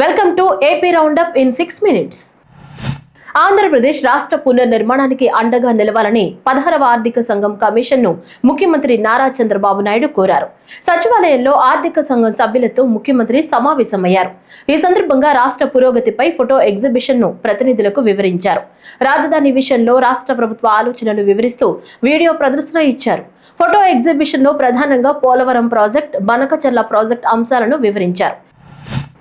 Welcome to AP roundup in six minutes Andhra Pradesh రాష్ట్ర పునర్నిర్మాణానికి అండగా నిలవాలని పదహారవ ఆర్థిక సంఘం కమిషన్ను ముఖ్యమంత్రి నారా చంద్రబాబు నాయుడు కోరారు. సచివాలయంలో ఆర్థిక సంఘం సభ్యులతో ముఖ్యమంత్రి సమావేశమయ్యారు. ఈ సందర్భంగా రాష్ట్ర పురోగతిపై ఫోటో ఎగ్జిబిషన్ను ప్రతినిధులకు వివరించారు. రాజధాని విషయంలో రాష్ట్ర ప్రభుత్వ ఆలోచనలు వివరిస్తూ వీడియో ప్రదర్శన ఇచ్చారు. ఫోటో ఎగ్జిబిషన్లో ప్రధానంగా పోలవరం ప్రాజెక్ట్ బనకచర్ల ప్రాజెక్ట్ అంశాలను వివరించారు.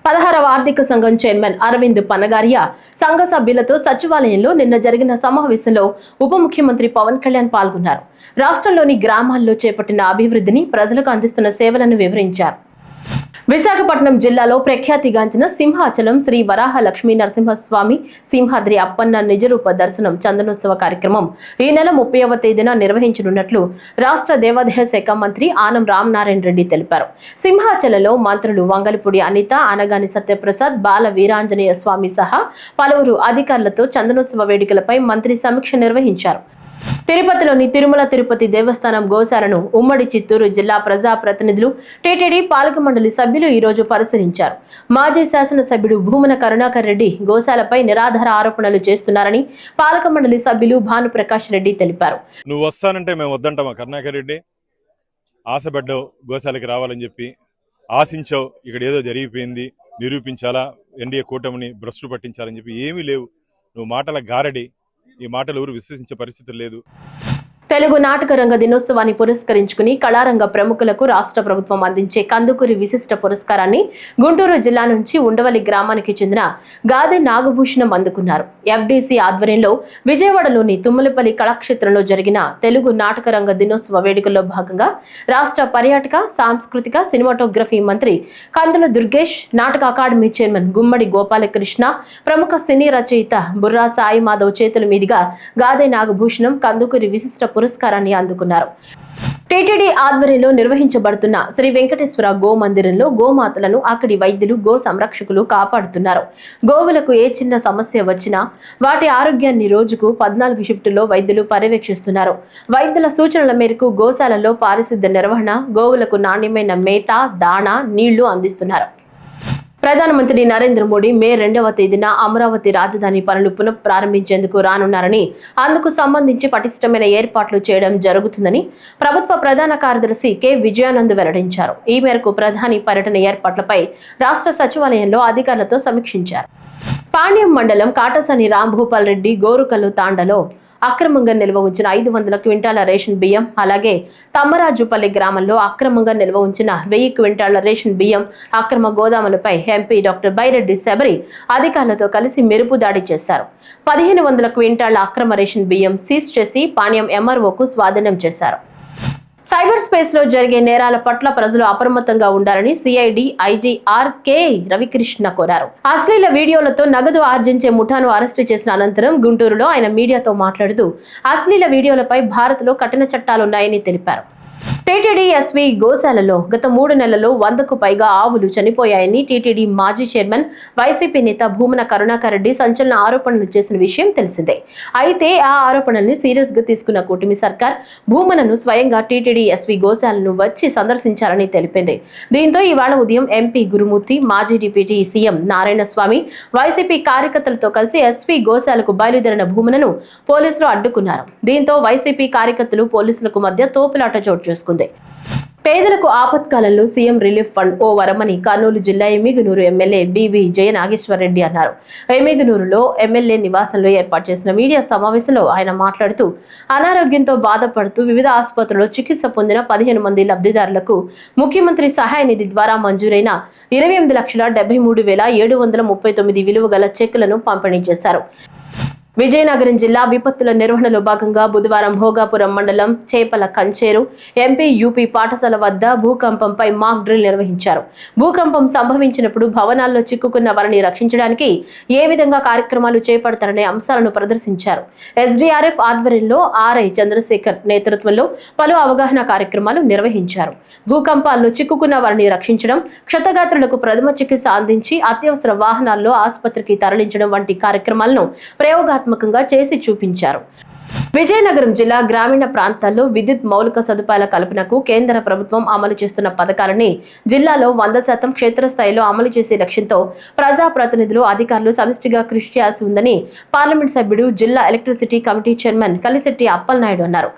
పదహారవ ఆర్థిక సంఘం చైర్మన్ అరవింద్ పనగారియా సంఘ సభ్యులతో సచివాలయంలో నిన్న జరిగిన సమావేశంలో ఉప ముఖ్యమంత్రి పవన్ కళ్యాణ్ పాల్గొన్నారు. రాష్ట్రంలోని గ్రామాల్లో చేపట్టిన అభివృద్ధిని ప్రజలకు అందిస్తున్న సేవలను వివరించారు. విశాఖపట్నం జిల్లాలో ప్రఖ్యాతిగాంచిన సింహాచలం శ్రీ వరాహ లక్ష్మీ నరసింహస్వామి సింహాద్రి అప్పన్న నిజరూప దర్శనం చందనోత్సవ కార్యక్రమం ఈ నెల ముప్పైవ తేదీన నిర్వహించనున్నట్లు రాష్ట్ర దేవాదాయ శాఖ మంత్రి ఆనం రామనారాయణ రెడ్డి తెలిపారు. సింహాచలంలో మంత్రులు వంగలపూడి అనిత అనగాని సత్యప్రసాద్ బాల వీరాంజనేయ స్వామి సహా పలువురు అధికారులతో చందనోత్సవ వేడుకలపై మంత్రి సమీక్ష నిర్వహించారు. తిరుపతిలోని తిరుమల తిరుపతి దేవస్థానం గోశాలను ఉమ్మడి చిత్తూరు జిల్లా ప్రజా ప్రతినిధులు టీటీడీ పాలక మండలి సభ్యులు ఈరోజు పరిశీలించారు. మాజీ శాసనసభ్యుడు భూమన కరుణాకర్ రెడ్డి గోశాలపై నిరాధార ఆరోపణలు చేస్తున్నారని పాలక మండలి సభ్యులు భానుప్రకాష్ రెడ్డి తెలిపారు. నువ్వు వస్తానంటే మేము వద్దంటామా కరుణాకర్ రెడ్డి? ఆశపడ్డావు గోశాలకి రావాలని చెప్పి. ఆశించావు ఇక్కడ ఏదో జరిగిపోయింది నిరూపించాలా ఎన్డీఏ కూటమిని భ్రష్టు పట్టించాలని చెప్పి ఏమీ లేవు. నువ్వు మాటల గారడి ఈ మాటలు ఎవరు విశ్వసించే పరిస్థితి లేదు. తెలుగు నాటక రంగ దినోత్సవాన్ని పురస్కరించుకుని కళారంగ ప్రముఖులకు రాష్ట్ర ప్రభుత్వం అందించే కందుకూరి విశిష్ట పురస్కారాన్ని గుంటూరు జిల్లా నుంచి ఉండవల్లి గ్రామానికి చెందిన గాదె నాగభూషణం అందుకున్నారు. ఎఫ్డీసీ ఆధ్వర్యంలో విజయవాడలోని తుమ్మలపల్లి కళాక్షేత్రంలో జరిగిన తెలుగు నాటక రంగ దినోత్సవ వేడుకల్లో భాగంగా రాష్ట్ర పర్యాటక సాంస్కృతిక సినిమాటోగ్రఫీ మంత్రి కందుల దుర్గేష్ నాటక అకాడమీ చైర్మన్ గుమ్మడి గోపాలకృష్ణ ప్రముఖ సినీ రచయిత బుర్రా సాయి మాధవ్ చేతుల మీదుగా గాదే నాగభూషణం కందుకూరి విశిష్ట పురస్కారాన్ని అందుకున్నారు. టీటీడీ ఆధ్వర్యంలో నిర్వహించబడుతున్న శ్రీ వెంకటేశ్వర గో మందిరంలో గోమాతలను అక్కడి వైద్యులు గో సంరక్షకులు కాపాడుతున్నారు. గోవులకు ఏ చిన్న సమస్య వచ్చినా వాటి ఆరోగ్యాన్ని రోజుకు పద్నాలుగు షిఫ్టుల్లో వైద్యులు పర్యవేక్షిస్తున్నారు. వైద్యుల సూచనల మేరకు గోశాలలో పారిశుద్ధ్య నిర్వహణ గోవులకు నాణ్యమైన మేత దాణా నీళ్ళు అందిస్తున్నారు. ప్రధానమంత్రి నరేంద్ర మోడీ మే రెండవ తేదీన అమరావతి రాజధాని పనులు పునః ప్రారంభించేందుకు రానున్నారని అందుకు సంబంధించి పటిష్టమైన ఏర్పాట్లు చేయడం జరుగుతుందని ప్రభుత్వ ప్రధాన కార్యదర్శి కె. విజయానంద్ వెల్లడించారు. ఈ మేరకు ప్రధాని పర్యటన ఏర్పాట్లపై రాష్ట్ర సచివాలయంలో అధికారులతో సమీక్షించారు. పాణ్యం మండలం కాటసాని రాంభూపాల్ రెడ్డి గోరుకల్లు తాండలో అక్రమంగా నిల్వ ఉంచిన ఐదు వందల క్వింటాల రేషన్ బియ్యం అలాగే తమ్మరాజుపల్లి గ్రామంలో అక్రమంగా నిల్వ ఉంచిన వెయ్యి క్వింటాల రేషన్ బియ్యం అక్రమ గోదాములపై ఎంపీ డాక్టర్ బైరెడ్డి శబరి అధికారులతో కలిసి మెరుపు దాడి చేశారు. పదిహేను వందల క్వింటాల అక్రమ రేషన్ బియ్యం సీజ్ చేసి పాణ్యం ఎంఆర్ఓకు స్వాధీనం చేశారు. సైబర్ స్పేస్లో జరిగే నేరాల పట్ల ప్రజలు అప్రమత్తంగా ఉండాలని సిఐడి ఐజీ ఆర్కే రవికృష్ణ కోరారు. అశ్లీల వీడియోలతో నగదు ఆర్జించే ముఠాను అరెస్టు చేసిన అనంతరం గుంటూరులో ఆయన మీడియాతో మాట్లాడుతూ అశ్లీల వీడియోలపై భారత్లో కఠిన చట్టాలున్నాయని తెలిపారు. టీటీడీ ఎస్వి గోశాలలో గత మూడు నెలల్లో వందకు పైగా ఆవులు చనిపోయాయని టీటీడీ మాజీ చైర్మన్ వైసీపీ నేత భూమన కరుణాకర్ రెడ్డి సంచలన ఆరోపణలు చేసిన విషయం తెలిసిందే. అయితే ఆ ఆరోపణల్ని సీరియస్గా తీసుకున్న కూటమి సర్కార్ భూమనను స్వయంగా టీటీడీ ఎస్వి గోశాలను వచ్చి సందర్శించారని తెలిపింది. దీంతో ఇవాళ ఉదయం ఎంపీ గురుమూర్తి మాజీ deputy CM Narayana Swamy YCP కార్యకర్తలతో కలిసి ఎస్వి గోశాలకు బయలుదేరిన భూమనను పోలీసులు అడ్డుకున్నారు. దీంతో వైసీపీ కార్యకర్తలు పోలీసులకు మధ్య తోపులాట చోటు చేసుకున్నారు. తీసుకుంది. పేదలకు ఆపత్కాలంలో సీఎం రిలీఫ్ ఫండ్ ఓ వరమని కర్నూలు జిల్లా ఎమ్మిగనూరు ఎమ్మెల్యే బివి జయ నాగేశ్వరరెడ్డి అన్నారు. ఎమ్మిగనూరులో ఎమ్మెల్యే నివాసంలో ఏర్పాటు చేసిన మీడియా సమావేశంలో ఆయన మాట్లాడుతూ అనారోగ్యంతో బాధపడుతూ వివిధ ఆసుపత్రుల్లో చికిత్స పొందిన పదిహేను మంది లబ్ధిదారులకు ముఖ్యమంత్రి సహాయ నిధి ద్వారా మంజూరైన ఇరవై ఎనిమిది లక్షల డెబ్బై మూడు వేల ఏడు వందల ముప్పై తొమ్మిది విలువ గల చెక్కులను పంపిణీ చేశారు. విజయనగరం జిల్లా విపత్తుల నిర్వహణలో భాగంగా బుధవారం భోగాపురం మండలం చేపల కంచేరు ఎంపీ యూపీ పాఠశాల వద్ద భూకంపంపై మాక్ డ్రిల్ నిర్వహించారు. భూకంపం సంభవించినప్పుడు భవనాల్లో చిక్కుకున్న వారిని రక్షించడానికి ఏ విధంగా కార్యక్రమాలు చేపడతారనే అంశాలను ప్రదర్శించారు. ఎస్డీఆర్ఎఫ్ ఆధ్వర్యంలో ఆర్ఐ చంద్రశేఖర్ నేతృత్వంలో పలు అవగాహన కార్యక్రమాలు నిర్వహించారు. భూకంపాల్లో చిక్కుకున్న వారిని రక్షించడం క్షతగాత్రులకు ప్రథమ చికిత్స అందించి అత్యవసర వాహనాల్లో ఆసుపత్రికి తరలించడం వంటి కార్యక్రమాలను ప్రయోగాత్మకంగా చేసి చూపించారు. విజయనగరం జిల్లా గ్రామీణ ప్రాంతాల్లో విద్యుత్ మౌలిక సదుపాయాల కల్పనకు కేంద్ర ప్రభుత్వం అమలు చేస్తున్న పథకాలని జిల్లాలో వంద శాతం క్షేత్రస్థాయిలో అమలు చేసే లక్ష్యంతో ప్రజాప్రతినిధులు అధికారులు సమిష్టిగా కృషి చేయాల్సి ఉందని పార్లమెంట్ సభ్యుడు జిల్లా electricity committee chairman Kalisetti Appalanaidu అన్నారు.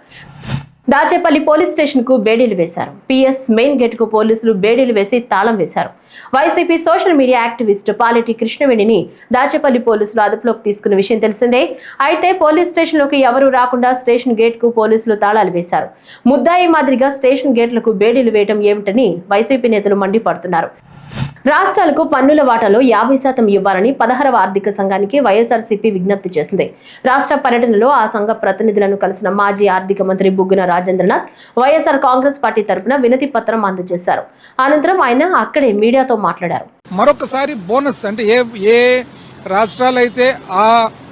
దాచేపల్లి పోలీస్ స్టేషన్కు బేడీలు వేశారు. పిఎస్ మెయిన్ గేట్కు పోలీసులు బేడీలు వేసి తాళం వేశారు. YCP social media activist Paleti కృష్ణవేణిని Dachepalli పోలీసులు అదుపులోకి తీసుకున్న విషయం తెలిసిందే. అయితే పోలీస్ స్టేషన్లోకి ఎవరూ రాకుండా స్టేషన్ గేట్కు పోలీసులు తాళాలు వేశారు. ముద్దాయి మాదిరిగా స్టేషన్ గేట్లకు బేడీలు వేయడం ఏమిటని వైసీపీ నేతలు మండిపడుతున్నారు. రాష్ట్రాలకు పన్నుల వాటాలో యాభై శాతం ఇవ్వాలని పదహారవ ఆర్థిక సంఘానికి వైఎస్ఆర్సీపీ విజ్ఞప్తి చేసింది. రాష్ట్ర పర్యటనలో ఆ సంఘ ప్రతినిధులను కలిసిన మాజీ ఆర్థిక మంత్రి Buggana Rajendranath YSR Congress party తరపున వినతి పత్రం అందజేశారు. అనంతరం ఆయన అక్కడే మీడియాతో మాట్లాడారు. మరొకసారి బోనస్ అంటే ఏ ఏ రాష్ట్రాలైతే ఆ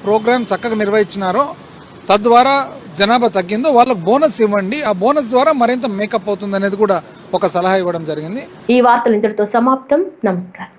ప్రోగ్రాం చక్కగా నిర్వహించినారో తద్వారా జనాభా తగ్గిందో వాళ్ళకు బోనస్ ఇవ్వండి. ఆ బోనస్ ద్వారా మరింత మేకప్ అవుతుంది అనేది కూడా ఒక సలహా ఇవ్వడం జరిగింది. ఈ వార్తలు ఇంతటితో సమాప్తం. నమస్కారం.